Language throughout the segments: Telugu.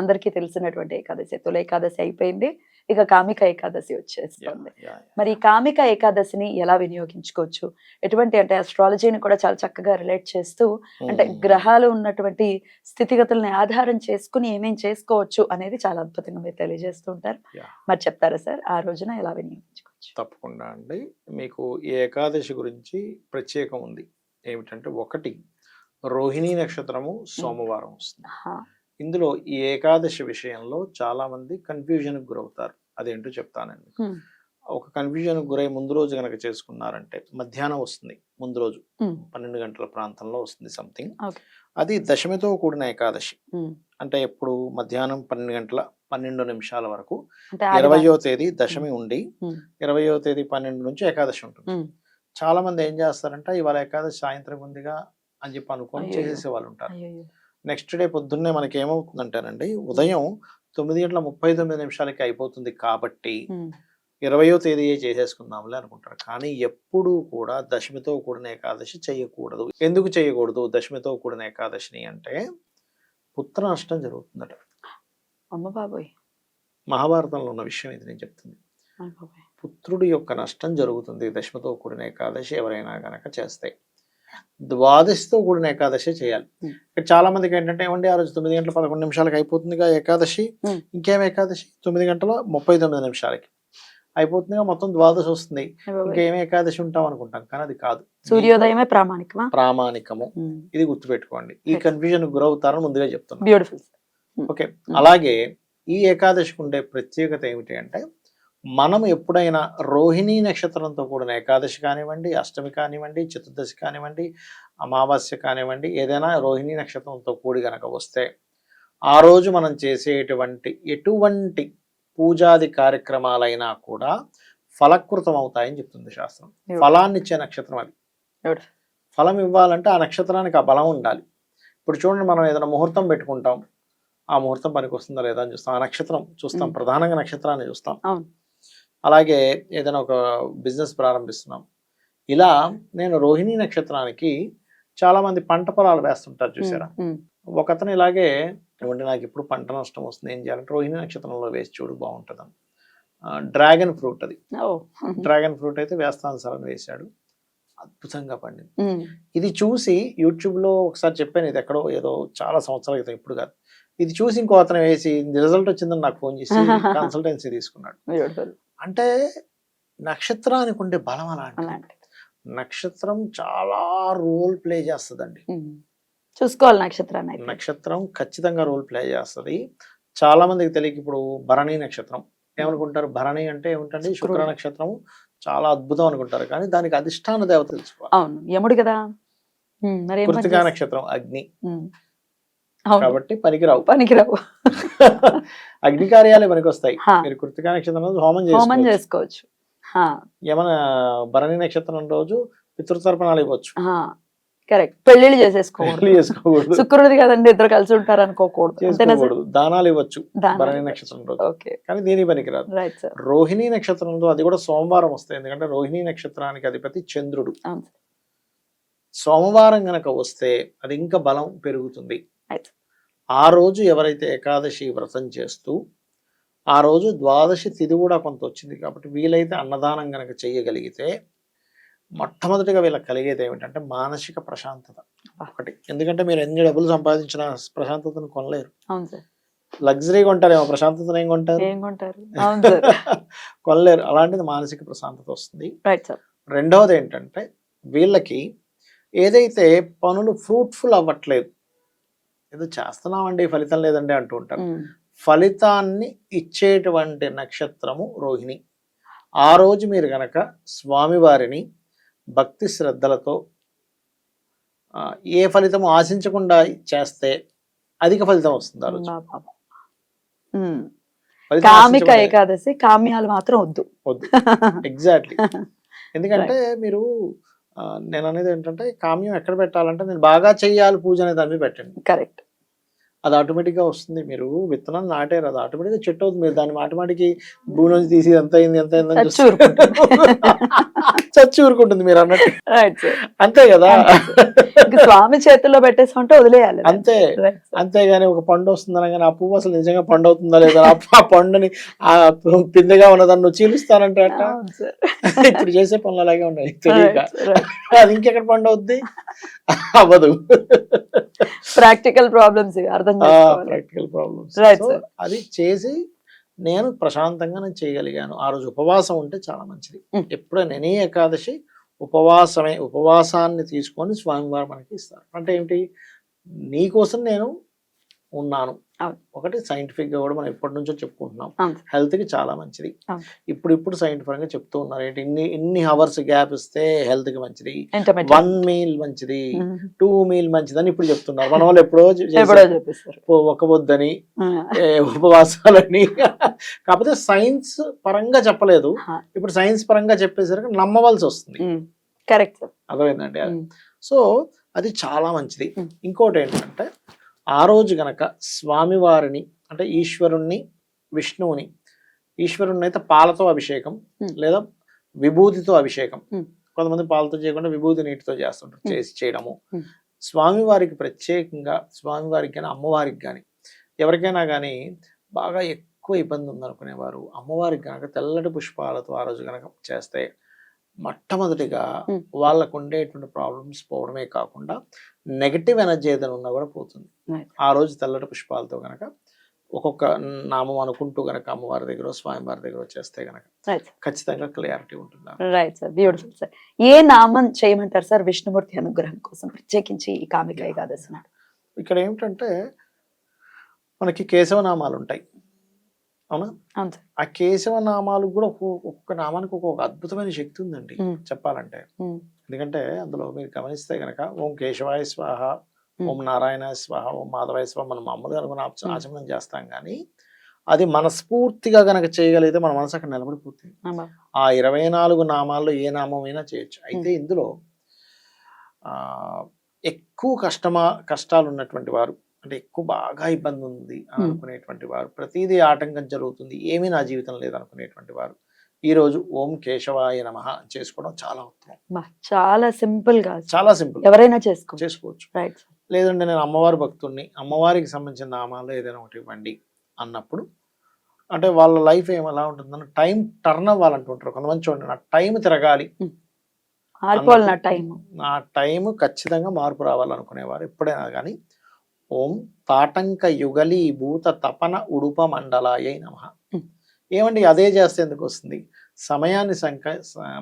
అందరికీ తెలిసినటువంటి ఏకాదశి తొలి ఏకాదశి అయిపోయింది. ఇక కామిక ఏకాదశి వచ్చేస్తుంది. మరి ఈ కామిక ఏకాదశిని ఎలా వినియోగించుకోవచ్చు? ఎటువంటి అంటే అస్ట్రాలజీని కూడా చాలా చక్కగా రిలేట్ చేస్తూ అంటే గ్రహాలు ఉన్నటువంటి స్థితిగతుల్ని ఆధారం చేసుకుని ఏమేం చేసుకోవచ్చు అనేది చాలా అద్భుతంగా మీరు తెలియజేస్తూ ఉంటారు. మరి చెప్తారా సార్? ఆ రోజున ఎలా వినియోగించుకోవచ్చు? తప్పకుండా అండి. మీకు ఈ ఏకాదశి గురించి ప్రత్యేకం ఉంది. ఏమిటంటే ఒకటి రోహిణీ నక్షత్రము సోమవారం వస్తుంది. ఇందులో ఈ ఏకాదశి విషయంలో చాలా మంది కన్ఫ్యూజన్కి గురవుతారు అదేంటో చెప్తానండి. ఒక కన్ఫ్యూజన్ గురై ముందు రోజు కనుక చేసుకున్నారంటే మధ్యాహ్నం వస్తుంది ముందు రోజు. పన్నెండు గంటల ప్రాంతంలో వస్తుంది సంథింగ్. అది దశమితో కూడిన ఏకాదశి. అంటే ఎప్పుడు మధ్యాహ్నం పన్నెండు గంటల పన్నెండు నిమిషాల వరకు. ఇరవయో తేదీ దశమి ఉండి. ఇరవయో తేదీ పన్నెండు నుంచి ఏకాదశి ఉంటుంది. చాలా మంది ఏం చేస్తారంటే ఇవాళ ఏకాదశి సాయంత్రం ఉందిగా అని చెప్పి అనుకొని. చేసేసే వాళ్ళు ఉంటారు. నెక్స్ట్ డే పొద్దున్నే మనకి ఏమవుతుందంటేనండి ఉదయం తొమ్మిది గంటల ముప్పై తొమ్మిది నిమిషాలకి అయిపోతుంది కాబట్టి. ఇరవయో తేదీయే చేసేసుకుందాంలే అనుకుంటారు. కానీ ఎప్పుడూ కూడా దశమితో కూడిన ఏకాదశి చేయకూడదు. ఎందుకు చేయకూడదు దశమితో కూడిన ఏకాదశిని అంటే పుత్ర నష్టం జరుగుతుందట. అమ్మ బాబోయ్ మహాభారతంలో ఉన్న విషయం ఇది నేను చెప్తుంది. పుత్రుడి యొక్క నష్టం జరుగుతుంది దశమితో కూడిన ఏకాదశి ఎవరైనా గనక చేస్తే. ద్వాదశితో కూడిన ఏకాదశి చేయాలి. ఇక్కడ చాలా మందికి ఏంటంటే ఏమండి ఆ రోజు తొమ్మిది గంటల పదకొండు నిమిషాలకి అయిపోతుందిగా ఏకాదశి. ఇంకేం ఏకాదశి? తొమ్మిది గంటల ముప్పై తొమ్మిది నిమిషాలకి. అయిపోతుందిగా మొత్తం ద్వాదశి వస్తుంది. ఇంకేం ఏకాదశి ఉంటాం అనుకుంటాం కానీ అది కాదు. సూర్యోదయమే ప్రామాణికమా? ప్రామాణికము. ఇది గుర్తుపెట్టుకోండి. ఈ. కన్ఫ్యూజన్ గురవుతారని ముందుగా చెప్తున్నాను. Beautiful okay. అలాగే ఈ ఏకాదశికి ఉండే ప్రత్యేకత ఏమిటి అంటే మనం ఎప్పుడైనా రోహిణీ నక్షత్రంతో కూడిన ఏకాదశి కానివ్వండి అష్టమి కానివ్వండి చతుర్దశి కానివ్వండి అమావాస్య కానివ్వండి ఏదైనా రోహిణీ నక్షత్రంతో కూడి గనక వస్తే ఆ రోజు మనం చేసేటువంటి ఎటువంటి పూజాది కార్యక్రమాలైనా కూడా ఫలకృతం అవుతాయని చెప్తుంది శాస్త్రం. ఫలాన్ని ఇచ్చే నక్షత్రం అది. ఫలం ఇవ్వాలంటే ఆ నక్షత్రానికి ఆ బలం ఉండాలి ఇప్పుడు చూడండి మనం ఏదైనా ముహూర్తం పెట్టుకుంటాం ఆ ముహూర్తం పనికి వస్తుందా లేదా అని చూస్తాం ఆ నక్షత్రం చూస్తాం. ప్రధానంగా నక్షత్రాన్ని చూస్తాం. అలాగే ఏదైనా ఒక బిజినెస్ ప్రారంభిస్తున్నాం. ఇలా నేను రోహిణీ నక్షత్రానికి చాలా మంది పంట పొలాలు వేస్తుంటారు చూసారా? ఒక అతను ఇలాగే "ఏమండి, నాకు ఇప్పుడు పంట నష్టం వస్తుంది? ఏం చేయాలంటే రోహిణీ నక్షత్రంలో వేసి చూడు బాగుంటుంది డ్రాగన్ ఫ్రూట్ అది. డ్రాగన్ ఫ్రూట్ అయితే వేస్తాను సార్ అని వేశాడు. అద్భుతంగా పండింది. ఇది చూసి యూట్యూబ్లో ఒకసారి చెప్పాను ఇది ఎక్కడో ఏదో చాలా సంవత్సరాల క్రితం ఇప్పుడు కాదు. ఇది చూసి ఇంకో అతను వేసి రిజల్ట్ వచ్చిందని నాకు ఫోన్ చేసి కన్సల్టెన్సీ తీసుకున్నాడు. అంటే నక్షత్రానికి ఉండే బలం అలాంటి నక్షత్రం చాలా రోల్ ప్లే చేస్తుందండి. చూసుకోవాలి నక్షత్రాన్ని నక్షత్రం ఖచ్చితంగా రోల్ ప్లే చేస్తుంది. చాలా మందికి తెలియక ఇప్పుడు భరణి నక్షత్రం. ఏమనుకుంటారు? భరణి అంటే ఏమిటండి? శుక్ర. నక్షత్రం చాలా అద్భుతం అనుకుంటారు. కానీ దానికి అధిష్టాన దేవత తెలుసుకోవాలి. అవును. యముడు కదా. కృతికా నక్షత్రం అగ్ని. కాబట్టి పనికిరావు. పనికిరావు. అగ్ని కార్యాలే పనికి వస్తాయి. మీరు కృతికా నక్షత్రం హోమం హోమం చేసుకోవచ్చు. ఏమైనా భరణి నక్షత్రం రోజు పితృతర్పణాలు ఇవ్వచ్చు. కరెక్ట్. పెళ్ళిళ్ళు చేసేసుకోకూడదు. పెళ్ళి చేసుకోకూడదు. శుక్రుడిది కదండి ఇద్దరు కలిసి ఉంటారు అనుకోకూడదు. దానాలు ఇవ్వచ్చు భరణి. నక్షత్రం రోజు. ఓకే. కానీ దీని పనికిరాదు. రోహిణీ నక్షత్రంలో అది కూడా సోమవారం వస్తాయి. ఎందుకంటే రోహిణీ నక్షత్రానికి అధిపతి చంద్రుడు. సోమవారం గనక వస్తే అది ఇంకా బలం పెరుగుతుంది. ఆ రోజు ఎవరైతే ఏకాదశి వ్రతం చేస్తూ ఆ రోజు ద్వాదశి తిథి కూడా కొంత వచ్చింది కాబట్టి వీలైతే అన్నదానం గనక చేయగలిగితే మొట్టమొదటిగా వీళ్ళకి కలిగేది ఏమిటంటే మానసిక ప్రశాంతత ఒకటి. ఎందుకంటే మీరు ఎన్ని డబ్బులు సంపాదించిన ప్రశాంతతను కొనలేరు. లగ్జరీ కొంటారేమో ప్రశాంతతను ఏం కొంటారు? కొనలేరు. అలాంటిది మానసిక ప్రశాంతత వస్తుంది. రెండవది ఏంటంటే వీళ్ళకి ఏదైతే పనులు ఫ్రూట్ఫుల్ అవ్వట్లేదు ఏదో చేస్తున్నామండి ఫలితం లేదండి అంటూ ఉంటారు. ఫలితాన్ని ఇచ్చేటువంటి నక్షత్రము రోహిణి. ఆ రోజు మీరు గనక స్వామివారిని భక్తి శ్రద్ధలతో ఏ ఫలితము ఆశించకుండా చేస్తే అధిక ఫలితం వస్తుంది ఆ రోజు. ఫలితం కామిక ఏకాదశి కామ్యాలు మాత్రం వద్దు. వద్దు. ఎగ్జాక్ట్లీ ఎందుకంటే మీరు నేను అనేది ఏంటంటే కామ్యం ఎక్కడ పెట్టాలంటే నేను బాగా చెయ్యాలి పూజ అనే దాని మీద పెట్టండి. కరెక్ట్. అది ఆటోమేటిక్గా వస్తుంది. మీరు విత్తనం నాటారు. అది ఆటోమేటిక్గా చెట్టు అవుతుంది. మీరు దాన్ని మాటిమాటికి భూమి నుంచి తీసి ఎంత అయింది ఎంత అయింది అని చచ్చి ఊరుకుంటుంది మీరు అన్నట్టు. అంతే కదా? స్వామి చేతుల్లో పెట్టేసుకుంటే వదిలేయాలి. అంతే. అంతేగాని ఒక పండు వస్తుంది అనగానే ఆ పువ్వు అసలు నిజంగా పండు అవుతుందా లేదా? ఆ పండుని ఆ పిందెగా ఉన్నదాన్ని నువ్వు చీలుస్తానంటే అట్ట. ఇప్పుడు చేసే పనులు అలాగే ఉన్నాయి తెలియక. అది ఇంకెక్కడ పండు అవుద్ది? అవ్వదు. ప్రాక్టికల్ ప్రాబ్లమ్స్ అర్థం ప్రాక్టికల్ ప్రాబ్లమ్స్. అది చేసి నేను ప్రశాంతంగా నేను చేయగలిగాను. ఆ రోజు ఉపవాసం ఉంటే చాలా మంచిది. ఎప్పుడైనా ఎనీ ఏకాదశి ఉపవాసమే ఉపవాసాన్ని తీసుకొని స్వామివారు మనకి ఇస్తారు. అంటే ఏంటి? నీకోసం నేను ఉన్నాను. ఒకటి సైంటిఫిక్గా కూడా మనం ఎప్పటి నుంచో చెప్పుకుంటున్నాం. హెల్త్కి చాలా మంచిది. ఇప్పుడు ఇప్పుడు సైంటిఫిక్గా చెప్తూ ఉన్నారు ఏంటి? ఇన్ని ఇన్ని అవర్స్ గ్యాప్ ఇస్తే హెల్త్కి మంచిది? వన్ మీల్ మంచిది. టూ మీల్ మంచిది అని ఇప్పుడు చెప్తున్నారు. మన వాళ్ళు ఎప్పుడో ఒక వద్దని ఉపవాసాలని. కాకపోతే సైన్స్ పరంగా చెప్పలేదు. ఇప్పుడు సైన్స్ పరంగా చెప్పేసరికి నమ్మవలసి వస్తుంది. కరెక్ట్ అర్థమైందండి? సో అది చాలా మంచిది. ఇంకోటి ఏంటంటే ఆ రోజు గనక స్వామివారిని అంటే ఈశ్వరుణ్ణి విష్ణువుని ఈశ్వరుణ్ణి అయితే పాలతో అభిషేకం. లేదా విభూతితో అభిషేకం. కొంతమంది పాలతో చేయకుండా విభూతి నీటితో చేస్తుంటారు. చేసి చేయడము. స్వామివారికి ప్రత్యేకంగా స్వామివారికి కానీ అమ్మవారికి కానీ ఎవరికైనా కానీ బాగా ఎక్కువ ఇబ్బంది ఉందనుకునేవారు అమ్మవారికి కనుక తెల్లటి పుష్పాలతో ఆ రోజు కనుక చేస్తే మొట్టమొదటిగా. వాళ్ళకు ఉండేటువంటి ప్రాబ్లమ్స్ పోవడమే కాకుండా నెగటివ్ ఎనర్జీ ఏదైనా ఉన్నా కూడా పోతుంది. ఆ రోజు తెల్లటి పుష్పాలతో గనక ఒక్కొక్క నామం అనుకుంటూ గనక అమ్మవారి దగ్గర స్వామివారి దగ్గర చేస్తే గనక ఖచ్చితంగా క్లియారిటీ ఉంటుంది? రైట్ సార్ బ్యూటిఫుల్ సార్ ఏ నామం చేయమంటారు సార్ విష్ణుమూర్తి అనుగ్రహం కోసం ప్రత్యేకించి ఈ కామిక ఏకాదశి ఇక్కడ ఏమిటంటే మనకి కేశవనామాలు ఉంటాయి అవునా ఆ కేశవనామాలు కూడా ఒక్కొక్క నామానికి ఒక్కొక్క అద్భుతమైన శక్తి ఉందండి. చెప్పాలంటే. ఎందుకంటే అందులో మీరు గమనిస్తే గనక ఓం కేశవాయ స్వాహ. ఓం నారాయణ స్వాహ ఓం మాధవాయ స్వాహ మనం మామూలుగా అనుకుని ఆచ- Mm. ఆచమనం చేస్తాం కానీ అది మనస్ఫూర్తిగా గనక చేయగలిగితే మన మనసు అక్కడ నిలబడిపోతుంది. ఆ ఇరవై నాలుగు నామాల్లో ఏ నామమైనా చేయొచ్చు అయితే ఇందులో ఎక్కువ కష్టమా కష్టాలు ఉన్నటువంటి వారు అంటే ఎక్కువ బాగా ఇబ్బంది ఉంది అని. అనుకునేటువంటి వారు. ప్రతిదీ ఆటంకం జరుగుతుంది. ఏమీ నా జీవితం లేదు అనుకునేటువంటి వారు. ఈ రోజు ఓం కేశవాయ నమ చేసుకోవడం చాలా ఉత్తమం. చాలా సింపుల్గా చాలా సింపుల్. ఎవరైనా చేసుకో చేసుకోవచ్చు. లేదంటే నేను అమ్మవారి భక్తుడిని అమ్మవారికి సంబంధించిన నామాలు ఏదైనా ఒకటి ఇవ్వండి అన్నప్పుడు అంటే వాళ్ళ లైఫ్ ఏం ఎలా ఉంటుందని టైం టర్న్ అవ్వాలంటుంటారు కొంతమంది చూడండి నా టైం తిరగాలి నా టైం ఖచ్చితంగా మార్పు రావాలనుకునేవారు ఎప్పుడైనా కానీ ఓం తాటంక యుగలి భూత తపన ఉడుప మండలాయ నమ. ఏమండి అదే చేస్తే ఎందుకు వస్తుంది సమయాన్ని సంక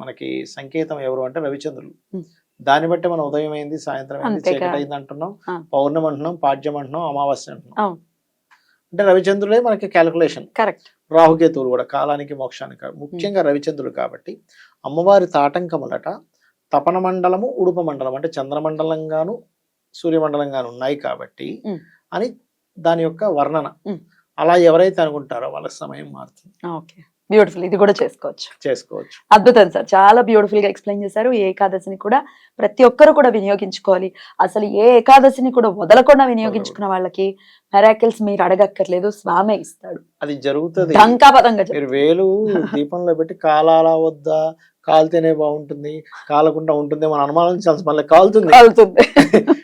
మనకి సంకేతం ఎవరు అంటే రవిచంద్రులు. దాన్ని బట్టి మనం ఉదయం అయింది సాయంత్రం అయింది. చీకటి అయింది అంటున్నాం. పౌర్ణమి అంటున్నాం పాడ్యం అంటున్నాం అమావాస్య అంటున్నాం అంటే రవిచంద్రుడే మనకి క్యాలిక్యులేషన్ కరెక్ట్ రాహుకేతువులు కూడా కాలానికి మోక్షానికి. ముఖ్యంగా రవిచంద్రుడు కాబట్టి అమ్మవారి తాటంకములట తపన మండలము ఉడుప మండలం అంటే చంద్రమండలంగాను సూర్యమండలంగాను ఉన్నాయి కాబట్టి. అని దాని యొక్క వర్ణన. అలా ఎవరైతే అనుకుంటారో వాళ్ళ సమయం మారుతుంది. ఓకే. బ్యూటిఫుల్ ఇది కూడా చేసుకోవచ్చు. చేసుకోవచ్చు. అద్భుతం సార్. చాలా బ్యూటిఫుల్గా ఎక్స్ప్లెయిన్ చేశారు ఏకాదశిని కూడా ప్రతి ఒక్కరు కూడా వినియోగించుకోవాలి. అసలు ఏ ఏకాదశిని కూడా వదలకుండా వినియోగించుకున్న వాళ్ళకి మెరాకిల్స్ మీరు అడగక్కర్లేదు. స్వామే ఇస్తాడు. అది జరుగుతుంది. మీరు వేలు దీపంలో పెట్టి కాలాలా వద్దా? కాలితేనే బాగుంటుంది. కాలకుండా ఉంటుంది మన అనుమానం మళ్ళీ కాలుతుంది. కాలుతుంది.